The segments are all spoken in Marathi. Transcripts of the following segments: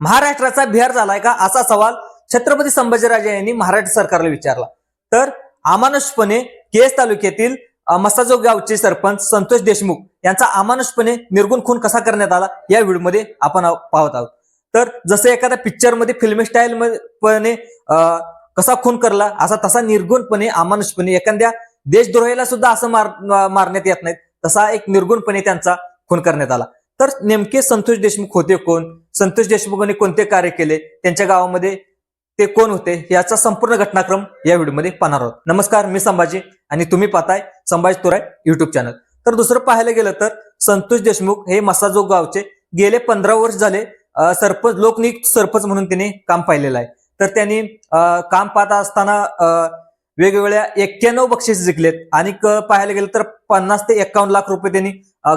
महाराष्ट्राचा बिहार झालाय का? असा सवाल छत्रपती संभाजीराजे यांनी महाराष्ट्र सरकारला विचारला. तर अमानुषपणे केस तालुक्यातील मसाजो मसाजोग गावचे सरपंच संतोष देशमुख यांचा अमानुषपणे निर्गुण खून कसा करण्यात आला या व्हिडिओमध्ये आपण पाहत आहोत. तर जसं एखाद्या पिक्चरमध्ये स्टाईलपणे स्टाईल पणे कसा खून करला असा तसा निर्गुणपणे अमानुषपणे एखाद्या देशद्रोहीला सुद्धा असं मार मारण्यात येत नाहीत तसा एक निर्गुणपणे त्यांचा खून करण्यात आला. तर नेमके संतोष देशमुख होते कोण? संतोष देशमुखांनी कोणते कार्य केले? त्यांच्या गावामध्ये ते कोण होते? याचा संपूर्ण घटनाक्रम या व्हिडिओमध्ये पाहणार आहोत. नमस्कार मी संभाजी आणि तुम्ही पाहताय संभाजी तुराय युट्यूब चॅनल तर दुसरं पाहायला गेलं तर संतोष देशमुख हे मसाजोग गावचे गेले पंधरा वर्ष झाले सरपंच लोकनियुक्त सरपंच म्हणून त्यांनी काम पाहिलेलं आहे. तर त्यांनी काम पाहत असताना वेगवेगळ्या एक्क्याण्णव बक्षीस जिंकलेत. आणि पाहायला गेलं तर पन्नास ते एक्कावन्न लाख रुपये त्यांनी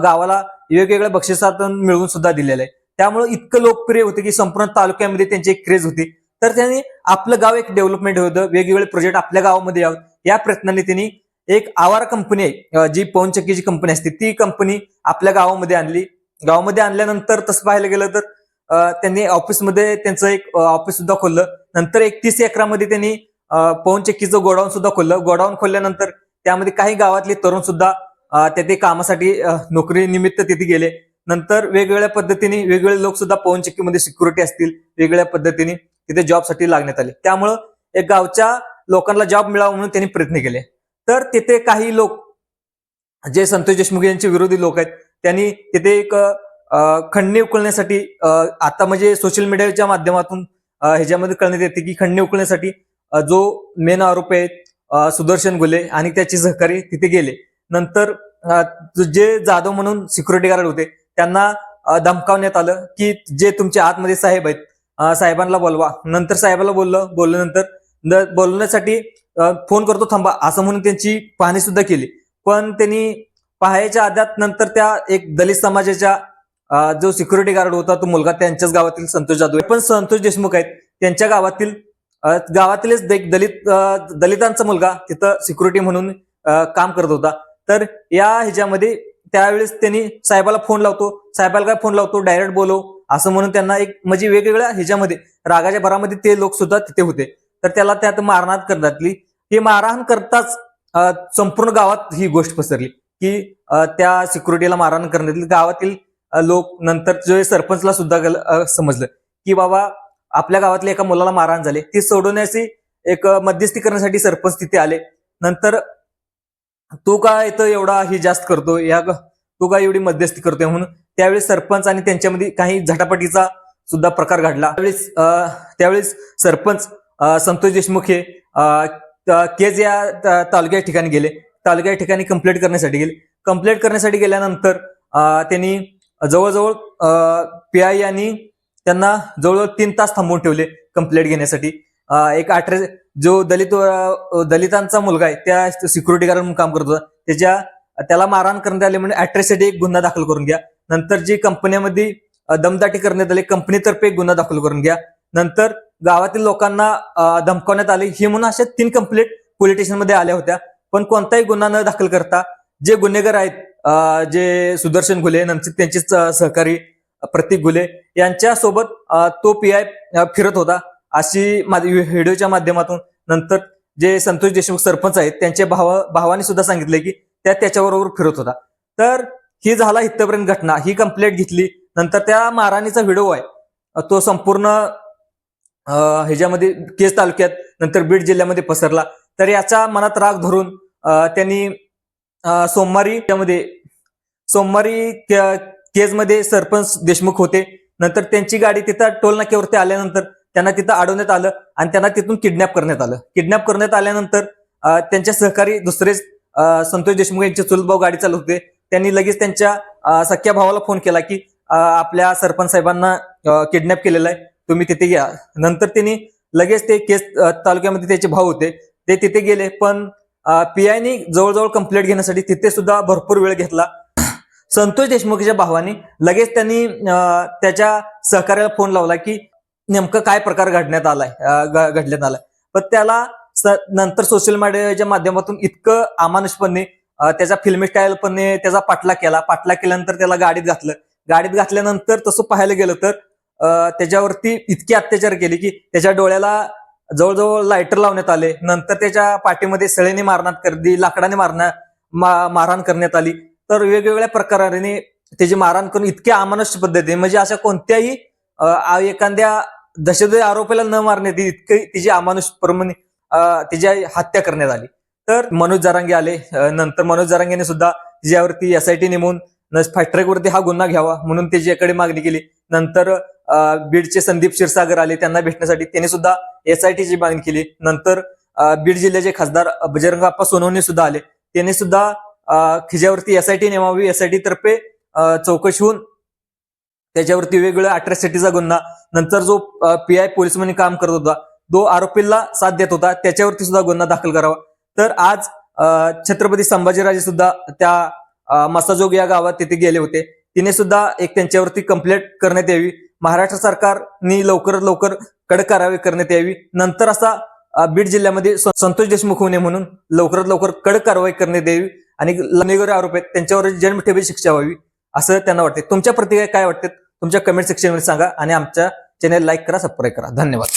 गावाला वेगवेगळ्या बक्षिसातून मिळवून सुद्धा दिलेलं आहे त्यामुळे इतकं लोकप्रिय होते की संपूर्ण तालुक्यामध्ये त्यांची एक क्रेज होती. तर त्यांनी आपलं गाव एक डेव्हलपमेंट होतं. वेगवेगळे प्रोजेक्ट आपल्या गावामध्ये यावं. या प्रयत्नाने त्यांनी एक आवारा कंपनी आहे जी पवनचक्कीची कंपनी असते ती कंपनी आपल्या गावामध्ये आणली. गावामध्ये आणल्यानंतर तसं पाहायला गेलं तर त्यांनी ऑफिसमध्ये त्यांचं एक ऑफिस सुद्धा खोललं. नंतर एकतीस एकरामध्ये त्यांनी पवनचक्कीचं गोडाऊन सुद्धा खोललं. गोडाऊन खोलल्यानंतर त्यामध्ये काही गावातले तरुण सुद्धा ते तेथे कामासाठी नोकरीनिमित्त नोकरी निमित्त तिथे गेले. नंतर वेगवेगळ्या पद्धतीने वेगवेगळे लोक सुद्धा पवनचक्कीमध्ये सिक्युरिटी असतील वेगवेगळ्या पद्धतीने तिथे जॉबसाठी लागण्यात आले. त्यामुळं एक गावच्या लोकांना जॉब मिळावा म्हणून त्यांनी प्रयत्न केले. तर तिथे काही लोक जे संतोष देशमुख यांचे विरोधी लोक आहेत त्यांनी तिथे एक खंडणी उकळण्यासाठी आता म्हणजे सोशल मीडियाच्या माध्यमातून ह्याच्यामध्ये कळण्यात येते की खंडणी उकळण्यासाठी जो मेन आरोपी आहेत सुदर्शन गुले आणि त्याचे सहकारी तिथे गेले. नंतर जे जाधव म्हणून सिक्युरिटी गार्ड होते त्यांना धमकावण्यात आलं की जे तुमचे आतमध्ये साहेब आहेत साहेबांना बोलवा. नंतर साहेबाला बोललं बोलल्यानंतर बोलण्यासाठी फोन करतो थांबा असं म्हणून त्यांची पाहणी सुद्धा केली. पण त्यांनी पाहायच्या आधात नंतर त्या एक दलित समाजाच्या जो सिक्युरिटी गार्ड होता तो मुलगा त्यांच्याच गावातील संतोष जाधव आहे. पण संतोष देशमुख आहेत त्यांच्या गावातील गावातीलच दलित दलितांचा मुलगा तिथं सिक्युरिटी म्हणून काम करत होता. तर या ह्याच्यामध्ये त्यावेळेस त्यांनी साहेबाला फोन लावतो. साहेबाला काय फोन लावतो? डायरेक्ट बोलव. असं म्हणून त्यांना एक म्हणजे वेगवेगळ्या ह्याच्यामध्ये रागाच्या भरामध्ये ते लोक सुद्धा तिथे होते. तर त्याला त्यात मारहाण करण्यातली. हे मारहाण करताच संपूर्ण गावात ही गोष्ट पसरली. की त्या सिक्युरिटीला मारहाण करण्यात गावातील लोक नंतर जे सरपंचला सुद्धा समजलं की बाबा आपल्या गावातल्या एका मुलाला मारहाण झाले. ती सोडवण्याची एक मध्यस्थी करण्यासाठी सरपंच तिथे आले. नंतर तो का इथं एवढा ही जास्त करतो या तो का एवढी मध्यस्थी करतोय म्हणून? त्यावेळेस सरपंच आणि त्यांच्यामध्ये काही झटापटीचा सुद्धा प्रकार घडला. त्यावेळेस त्यावेळेस सरपंच संतोष देशमुख हे केज या तालुक्या ठिकाणी गेले. तालुक्या ठिकाणी कंप्लेंट करण्यासाठी गेले. कंप्लेंट करण्यासाठी गेल्यानंतर त्यांनी जवळजवळ पी आय यांनी त्यांना जवळजवळ तीन तास थांबवून ठेवले कंप्लेंट घेण्यासाठी. एक अठरा जो दलित दलितांचा मुलगा आहे त्या सिक्युरिटी गार्ड म्हणून काम करत होता. त्याच्या त्याला मारहाण करण्यात आले म्हणून अॅट्रेसिटी एक गुन्हा दाखल करून घ्या. नंतर जी कंपन्यामध्ये दमदाटी करण्यात आली कंपनीतर्फे एक गुन्हा दाखल करून घ्या. नंतर गावातील लोकांना अं, धमकावण्यात आले. हे म्हणून अशा तीन कंप्लेंट पोलीस स्टेशनमध्ये आल्या होत्या. पण कोणताही गुन्हा न दाखल करता जे गुन्हेगार आहेत जे सुदर्शन घुले नंतर त्यांचे सहकारी प्रतीक घुले यांच्या सोबत तो पी आय फिरत होता. अशी मा- व्हिडिओच्या माध्यमातून नंतर जे संतोष देशमुख सरपंच आहेत त्यांच्या भावा भावाने सुद्धा सांगितले की त्या त्याच्याबरोबर फिरत होता. तर ही झाला इथपर्यंत घटना. ही कंप्लेंट घेतली. नंतर त्या महाराणीचा व्हिडिओ आहे. तो संपूर्ण ह्याच्यामध्ये केस तालुक्यात नंतर बीड जिल्ह्यामध्ये पसरला. तर याचा मनात राग धरून त्यांनी सोमवारी त्यामध्ये सोमवारी केजमध्ये सरपंच देशमुख होते. नंतर त्यांची गाडी तिथं टोल नाक्यावरती आल्यानंतर त्यांना तिथं अडवण्यात आलं आणि त्यांना तिथून किडनॅप करण्यात आलं. किडनॅप करण्यात आल्यानंतर त्यांच्या सहकारी दुसरेच संतोष देशमुख यांचे चुलतभाऊ गाडी चालवत होते. त्यांनी लगेच त्यांच्या सख्या भावाला फोन केला की आपल्या सरपंच साहेबांना किडनॅप केलेलं आहे. तुम्ही तिथे या. नंतर त्यांनी लगेच ते केस तालुक्यामध्ये त्याचे भाऊ होते. ते तिथे गेले. पण पीआयनी जवळजवळ कंप्लेंट घेण्यासाठी तिथे सुद्धा भरपूर वेळ घेतला. संतोष देशमुखच्या भावाने लगेच त्यांनी त्याच्या सहकार्याला फोन लावला की नेमकं काय प्रकार घडण्यात आलाय घडण्यात आलाय. पण त्याला स- नंतर सोशल मीडियाच्या माध्यमातून इतकं अमानुषपणे त्याचा फिल्मी स्टाईलपणे त्याचा पाठला केला. पाठला केल्यानंतर त्याला गाडीत घातलं. गाडीत घातल्यानंतर तसं पाहायला गेलं तर त्याच्यावरती इतके अत्याचार केले की त्याच्या डोळ्याला जवळजवळ लायटर लावण्यात आले. नंतर त्याच्या पाठीमध्ये सळेने मारण्यात करदी लाकडाने मारण्या मारहाण करण्यात आली. तर वेगवेगळ्या प्रकाराने त्याची मारहाण करून इतक्या अमानुष पद्धतीने म्हणजे अशा कोणत्याही एखाद्या दहशतवादी आरोपीला न मारण्यात येईल इतकी तिची अमानुष प्रमाणे तिची हत्या करण्यात आली. तर मनोज जारांगे आले. नंतर मनोज जारांगेने सुद्धा तिच्यावरती एसआयटी नेमून टी नेमून वरती हा गुन्हा घ्यावा म्हणून त्याच्याकडे मागणी केली. नंतर बीडचे संदीप क्षीरसागर आले. त्यांना भेटण्यासाठी त्यांनी सुद्धा एसआयटीची मागणी केली. नंतर बीड जिल्ह्याचे खासदार बजरंग अप्पा सोनवणे सुद्धा आले. त्यांनी सुद्धा खिज्यावरती एस आय एसआयटी नेमावी. एसआयटी तर्फे चौकशी होऊन त्याच्यावरती वेगवेगळ्या अट्रॅसिटीचा गुन्हा. नंतर जो पी आय पोलीस म्हणून काम करत होता तो आरोपीला साथ देत होता. त्याच्यावरती सुद्धा गुन्हा दाखल करावा. तर आज छत्रपती संभाजीराजे सुद्धा त्या मसाजोग या गावात तिथे गेले होते. तिने सुद्धा एक त्यांच्यावरती कंप्लेंट करण्यात यावी. महाराष्ट्र सरकारनी लवकरात लवकर कडक कारवाई करण्यात यावी. नंतर असा बीड जिल्ह्यामध्ये संतोष देशमुख होणे म्हणून लवकरात लवकर कडक कारवाई करण्यात यावी. आणि लनेगर आरोप आहेत त्यांच्यावर जन्मठेपी शिक्षा व्हावी असं त्यांना वाटते तुमच्या प्रतिक्रिया काय वाटतात? तुमच्या कमेंट सेक्शनमध्ये सांगा आणि आमच्या चॅनेल लाईक करा सबस्क्राईब करा. धन्यवाद.